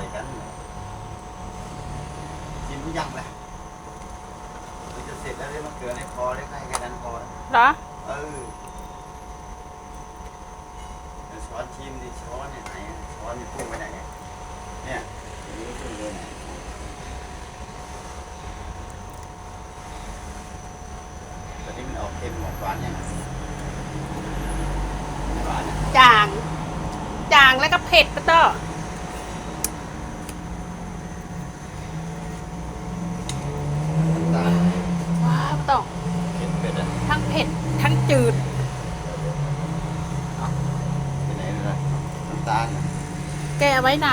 ส่กันชิมหรือยังล่ะมันจะเสร็จแล้วเรียกมะเขือในพอเรียกได้แค่นั้นพอเหรอ เออช้อนชิมดิช้อนเนี่ยไหนอะช้อนนี่พุ่งไปไหนเนี่ยเนี่ยอย่างนี้พุ่งไปไตอนนี้มันออกเค็มออกหวานยังนะจาง จางแล้วก็เผ็ดปะต่อ แกเอาไว้ไหน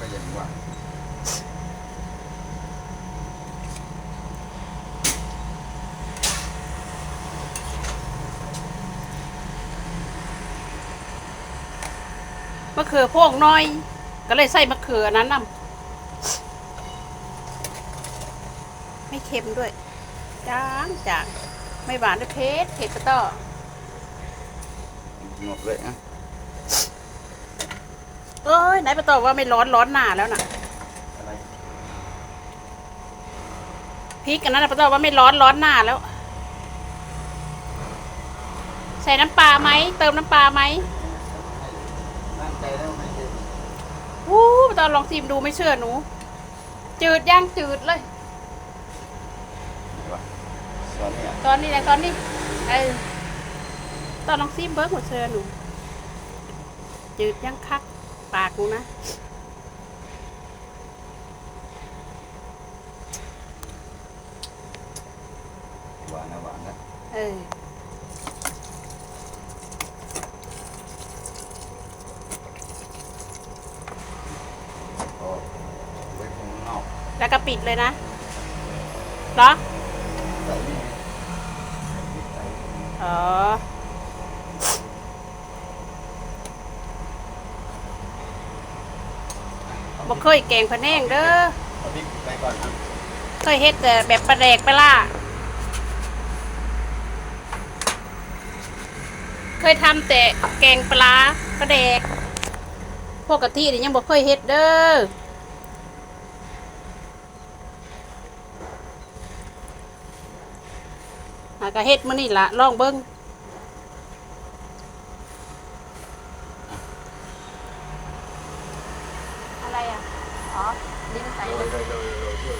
ก็ยังว่ามะเขือพวกน้อย ก็เลยใส่มะเขือนั้นน่ะไม่เค็มด้วยจางจางไม่หวานด้วยเผ็ดเผ็ดปะต้อหมดเลยอะ เอ้ยไหนปะต้อว่าไม่ร้อนร้อนหนาแล้วน่ะอะไรพริกอันนั้นนะปะต้อว่าไม่ร้อนร้อนหน้าแล้ว ใส่น้ำปลาไหมเติมน้ำปลาไหมตั้งใจแล้วไม่ใช่วู้ปะต้อลองชิมดูไม่เชื่อหนู จืดย่างจืดเลยวะช้อนเนี่ยตอนนี้แหละตอนนี้เออตอนลองซิมเบิร์กหมดเชื่อหนูจืดย่างคัก ปากหนูนะ หวานนะหวานนะเออพอไว้ข้างนอกแล้วก็ปิดเลยนะเหรอ ใส่นี่ใส่ อ๋อ บ่เคยแกงพะแนงเด้อเอาพริกไปก่อนนะเคยเฮ็ดแต่แบบปลาแดกปลาล่าเคยทำแต่แกงปลาปลาแดก พวกกะทินี่ยังบ่เคยเฮ็ดเด้อหากะเฮ็ดมื้อนี้ล่ะลองเบิ่งอะไรอะ อ๋อลิ้นใส่โรเลยยโรยโรยโรยถ้วย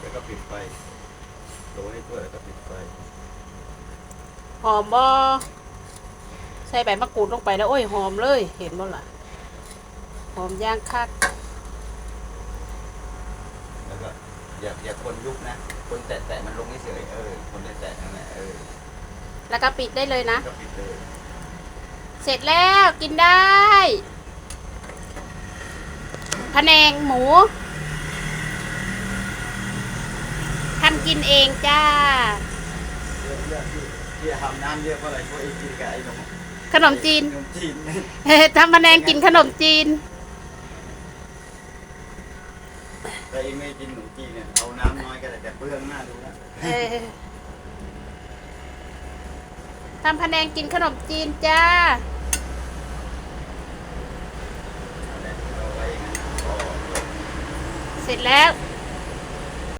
แล้วก็ปิดไฟโรยให้ถ้วยแล้วก็ปิดไฟหอมบ่ใส่ใบมะกรูดลงไปแล้วโอ้ยหอมเลย เห็นบ่ล่ะหอมย่างคักแล้วก็อย่าอย่าคนยุบนะ คนแตะแตะมันลงเฉยๆเออ คนแตะแตะนั่นแหละเออแล้วก็ปิดได้เลยนะ ก็ปิดเลย เสร็จแล้วกินได้ พะแนงหมูทำกินเองจ้า เรียกเรียกที่ที่ทำน้ำเรียกว่าอะไรพวกไอ้กินกับไอ้นมขนมจีน ขนมจีน ทำพะแนงกินขนมจีน แต่ไอ้ไม่กินขนมจีนเนี่ยเอาน้ำน้อยก็ได้แต่เปลืองหน้าดูนะเออทำพะแนงกินขนมจีนจ้า เอาแหละเอาไว้อย่างนั้นพอ เส ร็จแล้ว